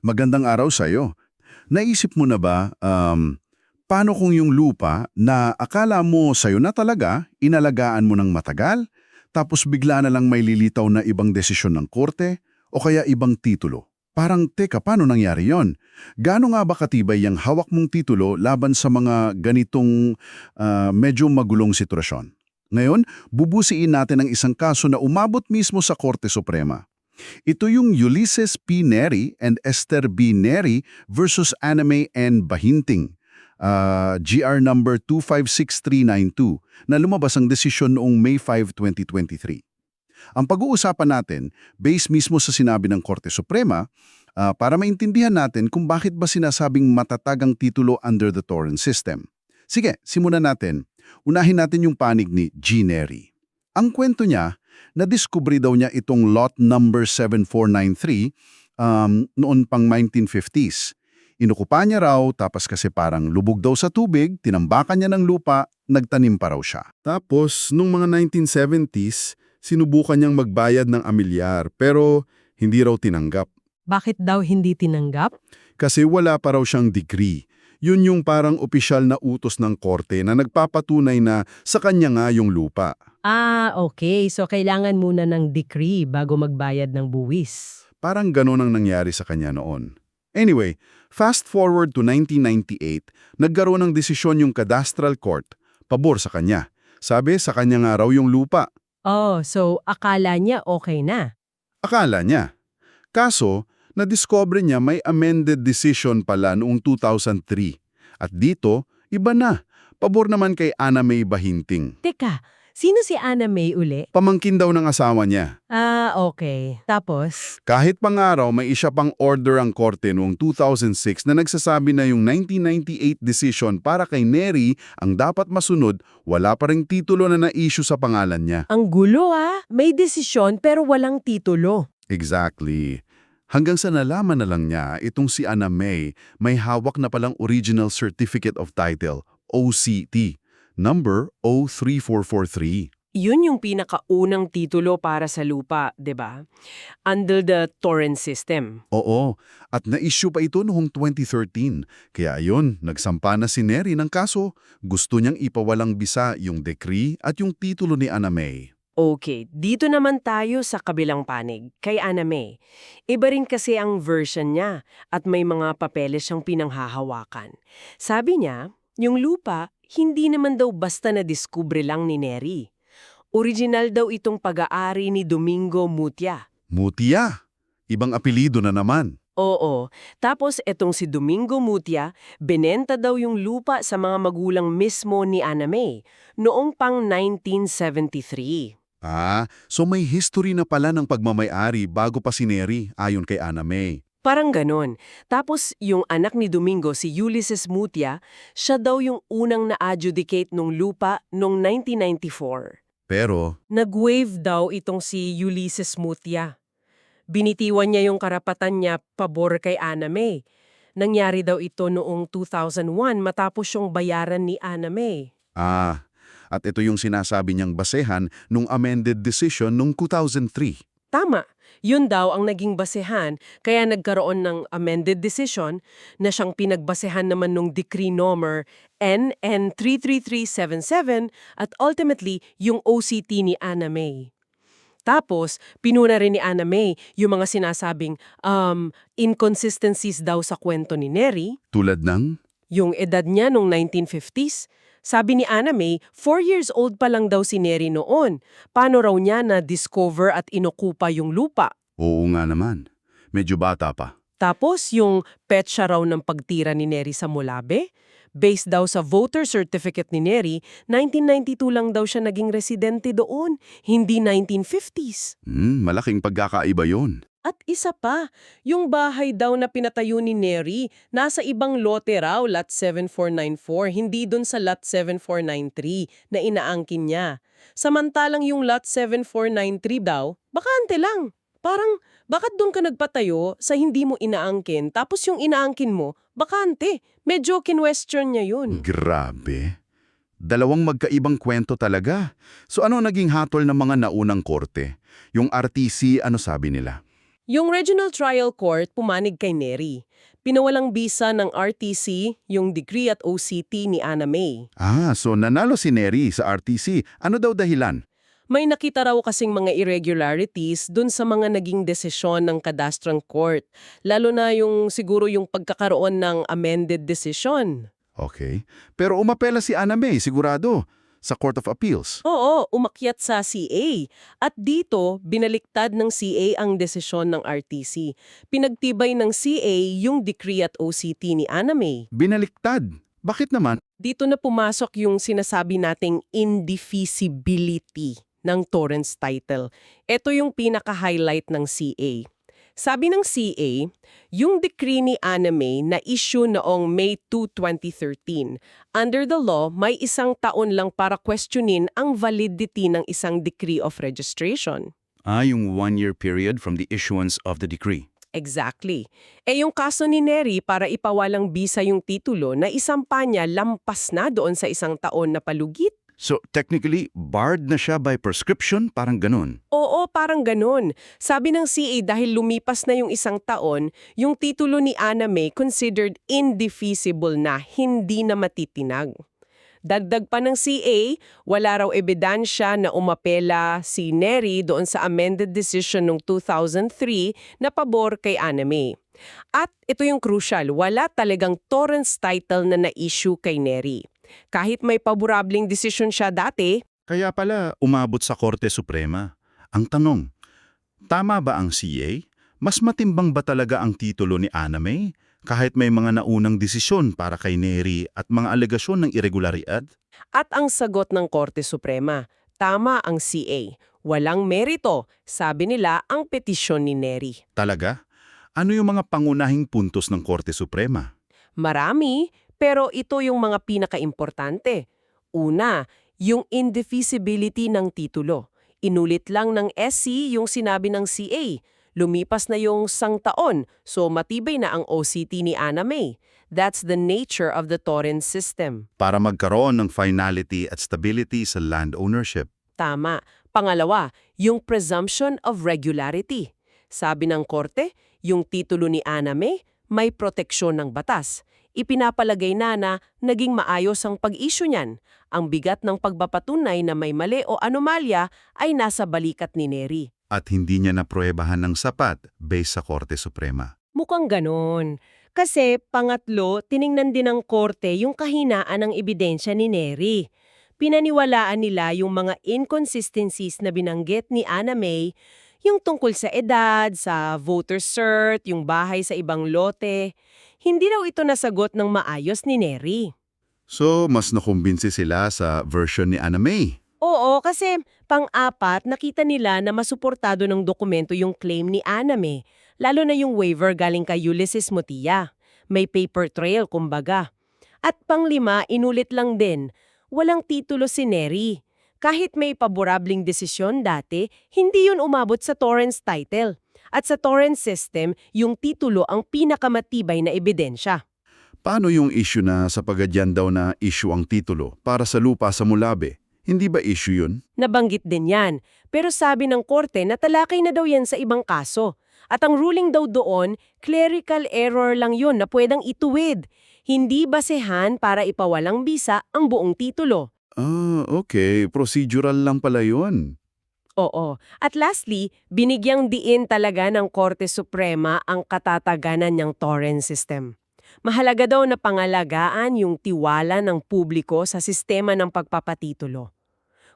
Magandang araw sa iyo. Naisip mo na ba, um, paano kung yung lupa na akala mo sa'yo na talaga, inalagaan mo ng matagal, tapos bigla na lang may lilitaw na ibang desisyon ng korte o kaya ibang titulo? Parang, teka, paano nangyari yon? Gaano nga ba katibay yung hawak mong titulo laban sa mga ganitong ah, medyo magulong sitwasyon? Ngayon, bubusiin natin ang isang kaso na umabot mismo sa Korte Suprema. Ito yung Ulysses P. Neri and Esther B. Neri versus Anime and Bahinting, ah, GR number 256392, na lumabas ang desisyon noong May 5, 2023. Ang pag-uusapan natin, based mismo sa sinabi ng Korte Suprema, ah, para maintindihan natin kung bakit ba sinasabing matatag ang titulo under the torrent system. Sige, simulan natin. Unahin natin yung panig ni G. Neri. Ang kwento niya, nadiskubre daw niya itong lot number 7493 um, noon pang 1950s. Inukupa niya raw, tapos kasi parang lubog daw sa tubig, tinambakan niya ng lupa, nagtanim pa raw siya. Tapos, nung mga 1970s, sinubukan niyang magbayad ng amilyar pero hindi raw tinanggap. Bakit daw hindi tinanggap? Kasi wala pa raw siyang degree. Yun yung parang opisyal na utos ng korte na nagpapatunay na sa kanya nga yung lupa. Ah, okay. So kailangan muna ng decree bago magbayad ng buwis. Parang ganun ang nangyari sa kanya noon. Anyway, fast forward to 1998, nagkaroon ng desisyon yung cadastral court, pabor sa kanya. Sabi, sa kanya nga raw yung lupa. Oh, so akala niya okay na. Akala niya. Kaso, nadiscover niya may amended decision pala noong 2003. At dito, iba na. Pabor naman kay Anna May Bahinting. Teka, sino si Anna May uli? Pamangkin daw ng asawa niya. Ah, okay. Tapos, Kahit pangaraw, may isa pang order ang korte noong 2006 na nagsasabi na yung 1998 decision para kay Neri ang dapat masunod, wala pa ring titulo na na-issue sa pangalan niya. ang gulo ah. May desisyon pero walang titulo. Exactly. Hanggang sa nalaman na lang niya, itong si Anna May may hawak na palang Original Certificate of Title, OCT, number 03443. Yun yung pinakaunang titulo para sa lupa, 'di ba? Under the torrent system. Oo, at na-issue pa ito noong 2013. Kaya ayun, nagsampa na si Neri ng kaso. Gusto niyang ipawalang bisa yung decree at yung titulo ni Anna May. Okay, dito naman tayo sa kabilang panig, kay Anna May. Iba rin kasi ang version niya at may mga papeles siyang pinanghahawakan. Sabi niya, yung lupa, hindi naman daw basta na diskubre lang ni Neri. Original daw itong pag-aari ni Domingo Mutia. Mutia, ibang apelido na naman. Oo. Tapos etong si Domingo Mutia, benenta daw yung lupa sa mga magulang mismo ni Anna May noong pang 1973. Ah, so may history na pala ng pagmamayari bago pa si Neri ayon kay Anna May. Parang ganon. Tapos yung anak ni Domingo, si Ulysses Mutia, siya daw yung unang na-adjudicate nung lupa noong 1994. Pero, Nag-waive daw itong si Ulysses Mutia. Binitiwan niya yung karapatan niya pabor kay Anna May. Nangyari daw ito noong 2001 matapos yung bayaran ni Anna May. ah, at ito yung sinasabi niyang basehan nung amended decision nung 2003. Tama, yun daw ang naging basehan kaya nagkaroon ng amended decision na siyang pinagbasehan naman nung decree number NN 33377 at ultimately yung OCT ni Anna May. Tapos, pinuna rin ni Anna May yung mga sinasabing um, inconsistencies daw sa kwento ni Neri, Tulad ng? yung edad niya nung 1950s. Sabi ni Anna May, 4 years old pa lang daw si Neri noon. Paano raw niya na-discover at inokupa yung lupa? Oo nga naman. Medyo bata pa. Tapos yung petsa raw ng pagtira ni Neri sa Molabe? Based daw sa voter certificate ni Neri, 1992 lang daw siya naging residente doon, hindi 1950s. Hmm, malaking pagkakaiba yon. At isa pa, yung bahay daw na pinatayo ni Neri, nasa ibang lote raw, lot 7494, hindi dun sa lot 7493 na inaangkin niya. Samantalang yung lot 7493 daw, bakante lang. Parang, bakit doon ka nagpatayo sa hindi mo inaangkin, tapos yung inaangkin mo, bakante. Medyo kinwestiyon niya yun. Grabe. Dalawang magkaibang kwento talaga. So ano naging hatol ng mga naunang korte? Yung RTC, ano sabi nila? Yung Regional Trial Court pumanig kay Neri. Pinawalang bisa ng RTC yung decree at OCT ni Anna May. Ah, so nanalo si Neri sa RTC. Ano daw dahilan? May nakita raw kasing mga irregularities dun sa mga naging desisyon ng kadastrang court, lalo na yung siguro yung pagkakaroon ng amended decision. Okay. Pero umapela si Anna May, sigurado, sa Court of Appeals. Oo, umakyat sa CA. At dito, binaliktad ng CA ang desisyon ng RTC. Pinagtibay ng CA yung decree at OCT ni Anna May. Binaliktad. Bakit naman? Dito na pumasok yung sinasabi nating indefeasibility ng Torrance title. Ito yung pinaka-highlight ng CA. Sabi ng CA, yung decree ni Anna May na issue noong May 2, 2013, under the law, may isang taon lang para questionin ang validity ng isang decree of registration. Ah, yung one-year period from the issuance of the decree. Exactly. Eh yung kaso ni Neri para ipawalang bisa yung titulo na isampa niya lampas na doon sa isang taon na palugit. So, technically, barred na siya by prescription, parang ganun. Oo, parang ganun. Sabi ng CA dahil lumipas na yung isang taon, yung titulo ni Anna May considered indefeasible na, hindi na matitinag. Dagdag pa ng CA, wala raw ebidensya na umapela si Neri doon sa amended decision noong 2003 na pabor kay Anna May. At ito yung crucial, wala talagang Torrance title na na-issue kay Neri. Kahit may paborableng desisyon siya dati, Kaya pala, umabot sa Korte Suprema. Ang tanong, tama ba ang CA? Mas matimbang ba talaga ang titulo ni Anna May? Kahit may mga naunang desisyon para kay Neri at mga alegasyon ng irregularidad? At ang sagot ng Korte Suprema, tama ang CA. Walang merito, sabi nila ang petisyon ni Neri. Talaga? Ano yung mga pangunahing puntos ng Korte Suprema? Marami, pero ito yung mga pinakaimportante. Una, yung indefeasibility ng titulo. Inulit lang ng SC yung sinabi ng CA. Lumipas na yung sang taon, so matibay na ang OCT ni Anna May. That's the nature of the Torrens system. Para magkaroon ng finality at stability sa land ownership. Tama. Pangalawa, yung presumption of regularity. Sabi ng korte, yung titulo ni Anna May may proteksyon ng batas. Ipinapalagay na na naging maayos ang pag-issue niyan. Ang bigat ng pagpapatunay na may mali o anomalya ay nasa balikat ni Neri. At hindi niya napruebahan ng sapat based sa Korte Suprema. Mukhang ganon. Kasi, pangatlo, tiningnan din ng korte yung kahinaan ng ebidensya ni Neri. Pinaniwalaan nila yung mga inconsistencies na binanggit ni Anna May, yung tungkol sa edad, sa voter cert, yung bahay sa ibang lote. Hindi raw ito nasagot ng maayos ni Neri. So, mas nakumbinsi sila sa version ni Anna May. Oo, kasi pang-apat, nakita nila na masuportado ng dokumento yung claim ni Anna May, lalo na yung waiver galing kay Ulysses Mutia. May paper trail, kumbaga. At panglima, inulit lang din, walang titulo si Neri. Kahit may paborabling desisyon dati, hindi yun umabot sa Torrance title. At sa Torrance system, yung titulo ang pinakamatibay na ebidensya. Paano yung issue na sa pagadyan daw na issue ang titulo para sa lupa sa Mulabe? Hindi ba issue yun? Nabanggit din yan. Pero sabi ng korte na talakay na daw yan sa ibang kaso. At ang ruling daw doon, clerical error lang yun na pwedeng ituwid. Hindi basehan para ipawalang bisa ang buong titulo. Ah, okay. Procedural lang pala yun. Oo. At lastly, binigyang diin talaga ng Korte Suprema ang katataganan niyang torrent system. Mahalaga daw na pangalagaan yung tiwala ng publiko sa sistema ng pagpapatitulo.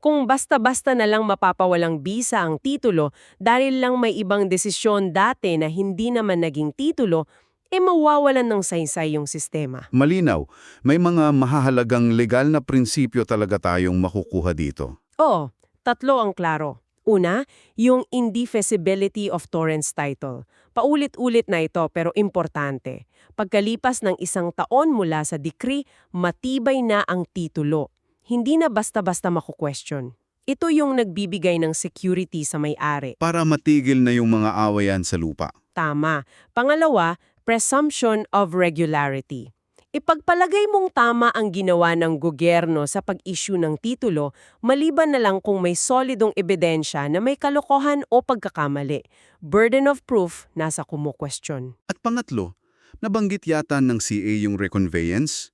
Kung basta-basta na lang mapapawalang bisa ang titulo dahil lang may ibang desisyon dati na hindi naman naging titulo, e mawawalan ng saysay yung sistema. Malinaw, may mga mahahalagang legal na prinsipyo talaga tayong makukuha dito. Oo, tatlo ang klaro. Una, yung indefeasibility of Torrance title. Paulit-ulit na ito pero importante. Pagkalipas ng isang taon mula sa decree, matibay na ang titulo. Hindi na basta-basta maku-question. Ito yung nagbibigay ng security sa may-ari. Para matigil na yung mga awayan sa lupa. Tama. Pangalawa, presumption of regularity. Ipagpalagay mong tama ang ginawa ng gobyerno sa pag-issue ng titulo, maliban na lang kung may solidong ebidensya na may kalokohan o pagkakamali. Burden of proof nasa kumu-question. At pangatlo, nabanggit yata ng CA yung reconveyance?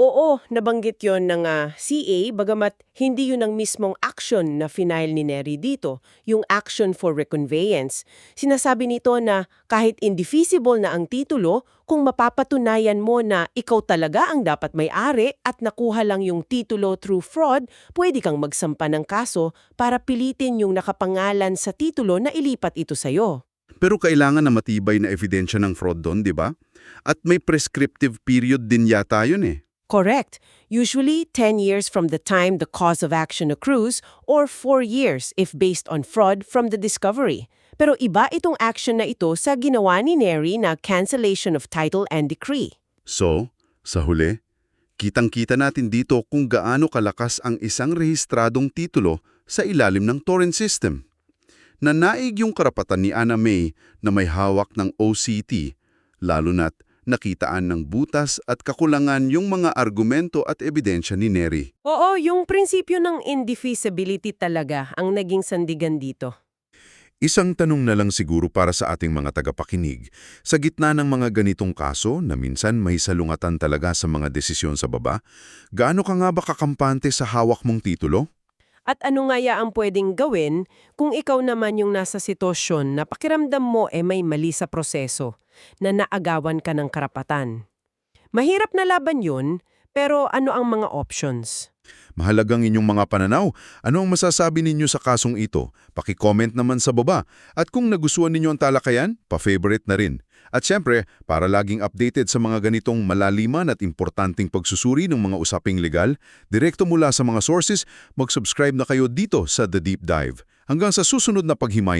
Oo, nabanggit yon ng ah, CA bagamat hindi yun ang mismong action na final ni Neri dito, yung action for reconveyance. Sinasabi nito na kahit indefeasible na ang titulo, kung mapapatunayan mo na ikaw talaga ang dapat may-ari at nakuha lang yung titulo through fraud, pwede kang magsampa ng kaso para pilitin yung nakapangalan sa titulo na ilipat ito sa'yo. Pero kailangan na matibay na ebidensya ng fraud doon, di ba? At may prescriptive period din yata yun eh. Correct. Usually 10 years from the time the cause of action accrues or 4 years if based on fraud from the discovery. Pero iba itong action na ito sa ginawa ni Neri na cancellation of title and decree. So, sa huli, kitang-kita natin dito kung gaano kalakas ang isang rehistradong titulo sa ilalim ng torrent system. Nanaig yung karapatan ni Anna May na may hawak ng OCT, lalo na't nakitaan ng butas at kakulangan yung mga argumento at ebidensya ni Neri. Oo, yung prinsipyo ng indefeasibility talaga ang naging sandigan dito. Isang tanong na lang siguro para sa ating mga tagapakinig. Sa gitna ng mga ganitong kaso na minsan may salungatan talaga sa mga desisyon sa baba, gaano ka nga ba kakampante sa hawak mong titulo? At ano nga ya ang pwedeng gawin kung ikaw naman yung nasa sitwasyon na pakiramdam mo eh may mali sa proseso, na naagawan ka ng karapatan? Mahirap na laban yun, pero ano ang mga options? Mahalagang inyong mga pananaw. Ano ang masasabi ninyo sa kasong ito? Paki-comment naman sa baba. At kung nagustuhan ninyo ang talakayan, pa-favorite na rin. At syempre, para laging updated sa mga ganitong malaliman at importanteng pagsusuri ng mga usaping legal, direkto mula sa mga sources, mag-subscribe na kayo dito sa The Deep Dive. Hanggang sa susunod na paghimay